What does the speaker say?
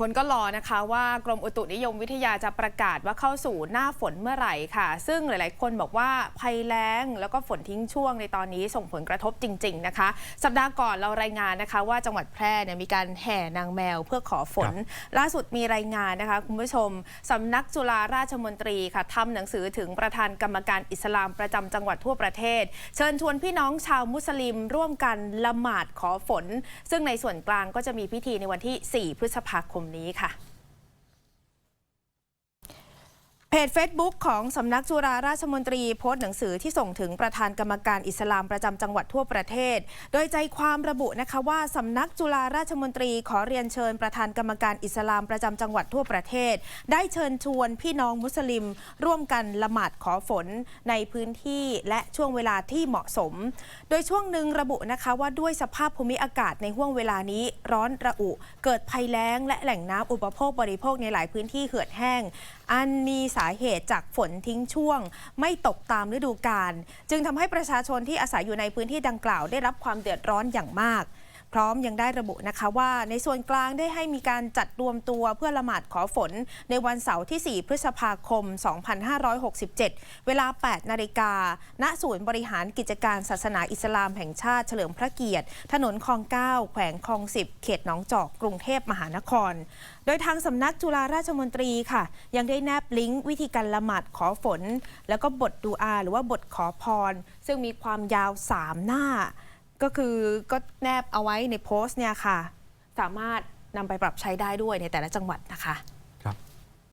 คนก็รอนะคะว่ากรมอุตุนิยมวิทยาจะประกาศว่าเข้าสู่หน้าฝนเมื่อไหร่ค่ะ ซึ่งหลาย ๆ คนบอกว่าภัยแล้งแล้วก็ฝนทิ้งช่วงในตอนนี้ส่งผลกระทบจริง ๆ นะคะ สัปดาห์ก่อนเรารายงานนะคะว่าจังหวัดแพร่เนี่ยมีการแห่นางแมวเพื่อขอฝน ล่าสุดมีรายงานนะคะ คุณผู้ชมสำนักจุฬาราชมนตรีค่ะทำหนังสือถึงประธานกรรมการอิสลามประจำจังหวัดทั่วประเทศ เชิญชวนพี่น้องชาวมุสลิม ร่วมกันละหมาดขอฝน ซึ่งในส่วนกลางก็จะมีพิธีในวันที่ 4 พฤษภาคมนี้ค่ะ เพ จ Facebook ของสำนักจุฬาราชมนตรีโพสต์หนังสือที่ส่งถึงประธานกรรมการอิสลามประจำจังหวัดทั่วประเทศ โดยใจความระบุนะคะว่าสำนักจุฬาราชมนตรีขอเรียนเชิญประธานกรรมการอิสลามประจำจังหวัดทั่วประเทศ ได้เชิญชวนพี่น้องมุสลิม ร่วมกันละหมาดขอฝนในพื้นที่และช่วงเวลาที่เหมาะสม โดยช่วงหนึ่งระบุนะคะว่าด้วยสภาพภูมิอากาศในห่วงเวลานี้ร้อนระอุ เกิดภัยแล้ง และแหล่งน้ำอุปโภคบริโภคในหลายพื้นที่เหือดแห้งอันมีสาเหตุจากฝนทิ้งช่วง ไม่ตกตามฤดูกาลจึงทำให้ประชาชนที่อาศัยอยู่ในพื้นที่ดังกล่าวได้รับความเดือดร้อนอย่างมาก ร้อมยังได้ระบุนะคะว่าในส่วนกลางได้ให้มีการจัดรวมตัวเพื่อละหมาดขอฝน ในวันเสาร์ที่ 4 พฤษภาคม 2567 เวลา 8 นาฬิกา ณ ศูนย์บริหารกิจการศาสนาอิสลามแห่งชาติเฉลิมพระเกียรติ ถนนคลอง 9 แขวงคลอง 10 เขตหนองจอก กรุงเทพมหานคร โดยทางสำนักจุฬาราชมนตรีค่ะ ยังได้แนบลิงก์วิธีการละหมาดขอฝน แล้วก็บทดูอา หรือว่าบทขอพร ซึ่งมีความยาว 3 หน้า ก็คือก็แนบเอาไว้ในโพสต์เนี่ยค่ะ สามารถนำไปปรับใช้ได้ด้วยในแต่ละจังหวัดนะคะ